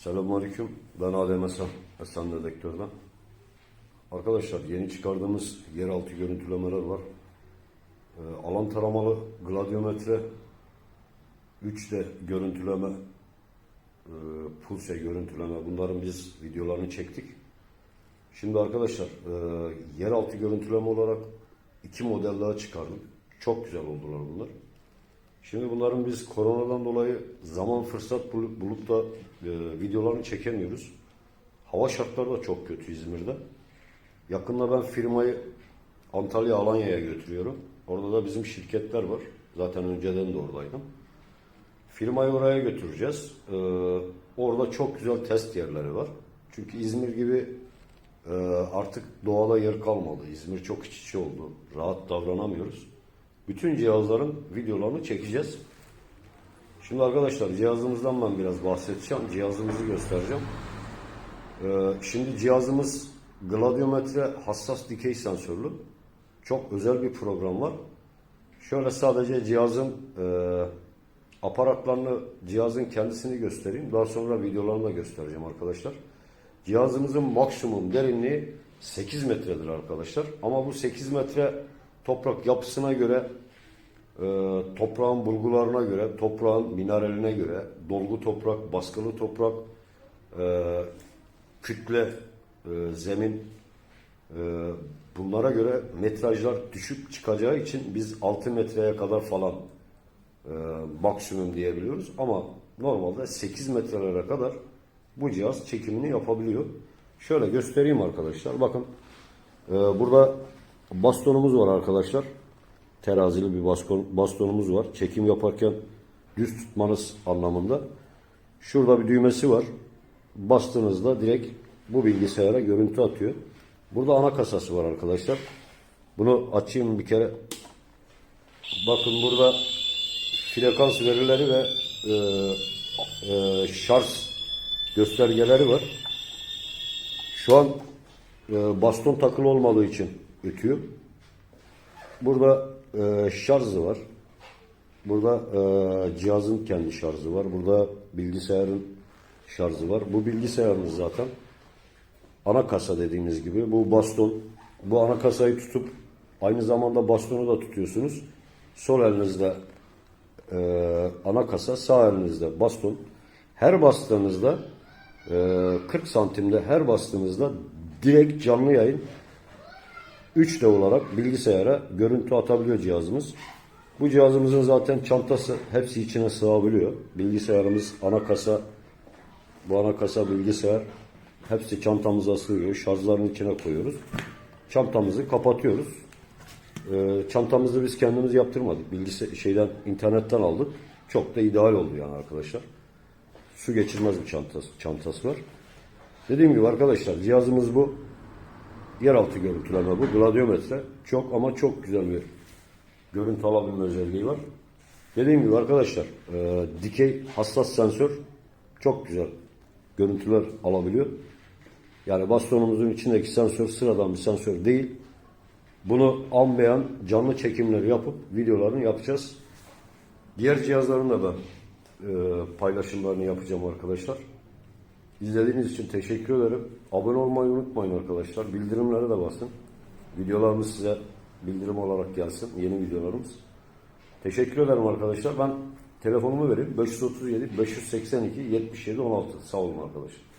Selamünaleyküm. Ben Adem Esen, Esen Dedektör'den. Arkadaşlar yeni çıkardığımız yeraltı görüntülemeler var. Ee, alan taramalı gladyometre 3D görüntüleme e, pulse görüntüleme bunların biz videolarını çektik. Şimdi arkadaşlar e, yeraltı görüntüleme olarak iki model daha çıkardık. Çok güzel oldular bunlar. Şimdi bunların biz koronadan dolayı zaman fırsat bulup, da e, videolarını çekemiyoruz. Hava şartları da çok kötü İzmir'de. Yakında ben firmayı Antalya Alanya'ya götürüyorum. Orada da bizim şirketler var. Zaten önceden de oradaydım. Firmayı oraya götüreceğiz. Ee, orada çok güzel test yerleri var. Çünkü İzmir gibi e, artık doğada yer kalmadı. İzmir çok iç içe oldu. Rahat davranamıyoruz. Bütün cihazların videolarını çekeceğiz. Şimdi arkadaşlar cihazımızdan ben biraz bahsedeceğim. Cihazımızı göstereceğim. Ee, şimdi cihazımız gladyometre hassas dikey sensörlü. Çok özel bir program var. Şöyle sadece cihazın e, aparatlarını, cihazın kendisini göstereyim. Daha sonra videolarını da göstereceğim arkadaşlar. Cihazımızın maksimum derinliği 8 metredir arkadaşlar. Ama bu 8 metre toprak yapısına göre, e, toprağın bulgularına göre, toprağın mineraline göre, dolgu toprak, baskılı toprak, e, kütle, e, zemin, e, bunlara göre metrajlar düşük çıkacağı için biz 6 metreye kadar falan e, maksimum diyebiliyoruz. Ama normalde 8 metrelere kadar bu cihaz çekimini yapabiliyor. Şöyle göstereyim arkadaşlar. Bakın e, burada bastonumuz var arkadaşlar. Terazili bir baston, bastonumuz var. Çekim yaparken düz tutmanız anlamında. Şurada bir düğmesi var. Bastığınızda direkt bu bilgisayara görüntü atıyor. Burada ana kasası var arkadaşlar. Bunu açayım bir kere. Bakın burada frekans verileri ve e, e, şarj göstergeleri var. Şu an e, baston takılı olmadığı için ötüyor. Burada e, şarjı var. Burada e, cihazın kendi şarjı var. Burada bilgisayarın şarjı var. Bu bilgisayarınız zaten ana kasa dediğimiz gibi. Bu baston. Bu ana kasayı tutup aynı zamanda bastonu da tutuyorsunuz. Sol elinizde e, ana kasa, sağ elinizde baston. Her bastığınızda e, 40 santimde her bastığınızda direkt canlı yayın 3D olarak bilgisayara görüntü atabiliyor cihazımız. Bu cihazımızın zaten çantası hepsi içine sığabiliyor. Bilgisayarımız ana kasa, bu ana kasa bilgisayar hepsi çantamıza sığıyor. Şarjların içine koyuyoruz. Çantamızı kapatıyoruz. Ee, çantamızı biz kendimiz yaptırmadık. Bilgisi şeyden internetten aldık. Çok da ideal oldu yani arkadaşlar. Su geçirmez bir çantası, çantası var. Dediğim gibi arkadaşlar cihazımız bu. Yeraltı görüntüleme bu. Gladyometre. Çok ama çok güzel bir görüntü alabilme özelliği var. Dediğim gibi arkadaşlar e, dikey hassas sensör çok güzel görüntüler alabiliyor. Yani bastonumuzun içindeki sensör sıradan bir sensör değil. Bunu almayan canlı çekimleri yapıp videolarını yapacağız. Diğer cihazların da e, paylaşımlarını yapacağım arkadaşlar. İzlediğiniz için teşekkür ederim. Abone olmayı unutmayın arkadaşlar. Bildirimlere de basın. Videolarımız size bildirim olarak gelsin. Yeni videolarımız. Teşekkür ederim arkadaşlar. Ben telefonumu vereyim. 537 582 77 16. Sağ olun arkadaşlar.